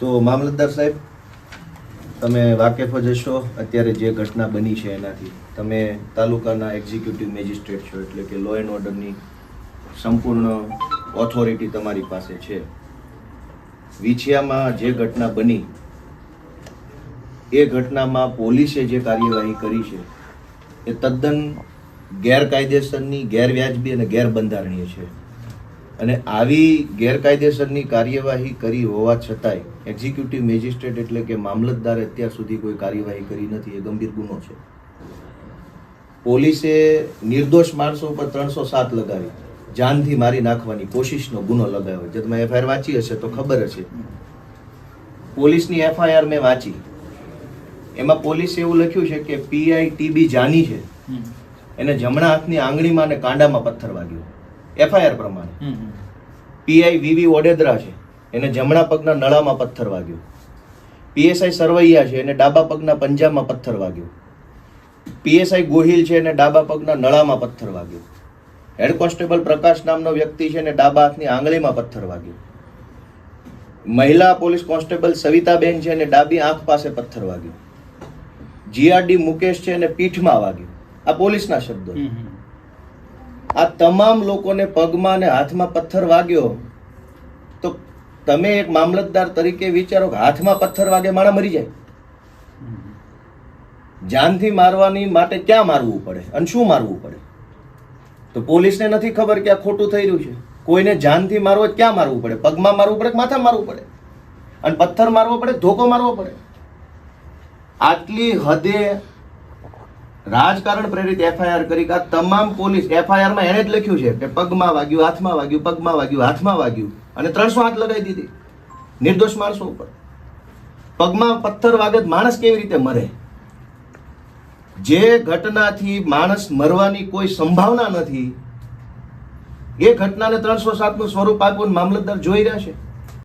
તો મામલતદાર સાહેબ, તમે વાકેફ જ હશો. અત્યારે જે ઘટના બની છે એનાથી. તમે તાલુકાના એક્ઝિક્યુટિવ મેજિસ્ટ્રેટ છો, એટલે કે લો એન્ડ ઓર્ડરની સંપૂર્ણ ઓથોરિટી તમારી પાસે છે. વિછિયામાં જે ઘટના બની, એ ઘટનામાં પોલીસે જે કાર્યવાહી કરી છે, એ તદ્દન ગેરકાયદેસરની ગેરવ્યાજબી અને ગેરબંધારણીય છે. અને આવી ગેરકાયદેસરની કાર્યવાહી કરી હોવા છતાંય એક્ઝિક્યુટિવ મેજિસ્ટ્રેટ એટલે કે મામલતદારે અત્યાર સુધી કોઈ કાર્યવાહી કરી નથી એ ગંભીર ગુનો છે. પોલીસે નિર્દોષ માણસો ઉપર ત્રણસો સાત લગાવી જાનથી મારી નાખવાની કોશિશનો ગુનો લગાવ્યો. જે તમે એફઆઈઆર વાંચી હશે તો ખબર હશે. પોલીસની એફઆઈઆર મેં વાંચી. એમાં પોલીસે એવું લખ્યું છે કે પીઆઈ ટીબી જાની છે. એને જમણા હાથની આંગળીમાં અને કાંડામાં પથ્થર વાગ્યો. એફઆઈઆર પ્રમાણે. પીઆઈ વીવી ઓડેદરા છે. એને જમણા પગના નળામાં પથ્થર વાગ્યો. પીએસઆઈ સરવૈયા છે એને ડાબા પગના પંજામાં પથ્થર વાગ્યો. પીએસઆઈ ગોહિલ છે એને ડાબા પગના નળામાં પથ્થર વાગ્યો. હેડ કોન્સ્ટેબલ પ્રકાશ નામનો વ્યક્તિ છે એને ડાબા હાથની આંગળીમાં પથ્થર વાગ્યો. મહિલા પોલીસ કોન્સ્ટેબલ સવિતાબેન છે એને ડાબી આંખ પાસે પથ્થર વાગ્યો. જીઆરડી મુકેશ છે એને પીઠમાં વાગ્યો. આ પોલીસના શબ્દો છે. આ તમામ લોકોને પગમાં અને હાથમાં પથ્થર વાગ્યો. તો તમે એક મામલતદાર તરીકે વિચારો કે હાથમાં પથ્થર વાગે માણા મરી જાય. જાનથી મારવાની માટે ક્યાં મારવું પડે? અને શું મારવું પડે? તો પોલીસને નથી ખબર કે આ ખોટું થઈ રહ્યું છે. કોઈને જાનથી મારવો ક્યાં મારવું પડે? પગમાં મારવું પડે કે માથામાં મારવું પડે? અને પથ્થર મારવો પડે ધોકો મારવો પડે? આટલી હદે રાજકારણ પ્રેરિત એફઆઈઆર કરી આ તમામ પોલીસ એફઆઈઆરમાં એને જ લખ્યું છે કે પગમાં વાગ્યું, હાથમાં વાગ્યું, પગમાં વાગ્યું, હાથમાં વાગ્યું અને ત્રણસો હાથ લગાવી દીધી. નિર્દોષ માણસો ઉપર. પગમાં પથ્થર વાગે માણસ કેવી રીતે મરે? જે ઘટનાથી માણસ મરવાની કોઈ સંભાવના નથી, એ ઘટનાને ત્રણસો સાતનું સ્વરૂપ આપવું મામલતદાર જોઈ રહ્યા છે.